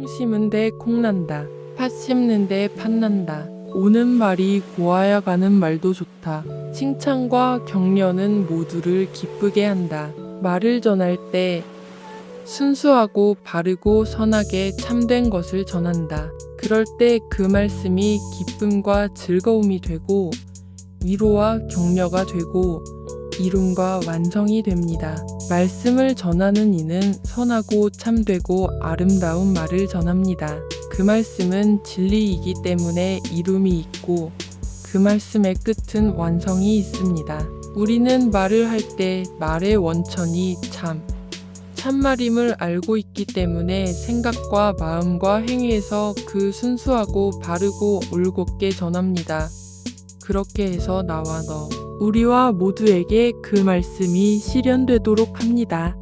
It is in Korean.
콩 심은데 콩 난다. 팥 심는데 팥 난다. 오는 말이 고와야 가는 말도 좋다. 칭찬과 격려는 모두를 기쁘게 한다. 말을 전할 때 순수하고 바르고 선하게 참된 것을 전한다. 그럴 때 그 말씀이 기쁨과 즐거움이 되고 위로와 격려가 되고 이룸과 완성이 됩니다. 말씀을 전하는 이는 선하고 참되고 아름다운 말을 전합니다. 그 말씀은 진리이기 때문에 이룸이 있고 그 말씀의 끝은 완성이 있습니다. 우리는 말을 할 때 말의 원천이 참, 참말임을 알고 있기 때문에 생각과 마음과 행위에서 그 순수하고 바르고 올곧게 전합니다. 그렇게 해서 나와 너, 우리와 모두에게 그 말씀이 실현되도록 합니다.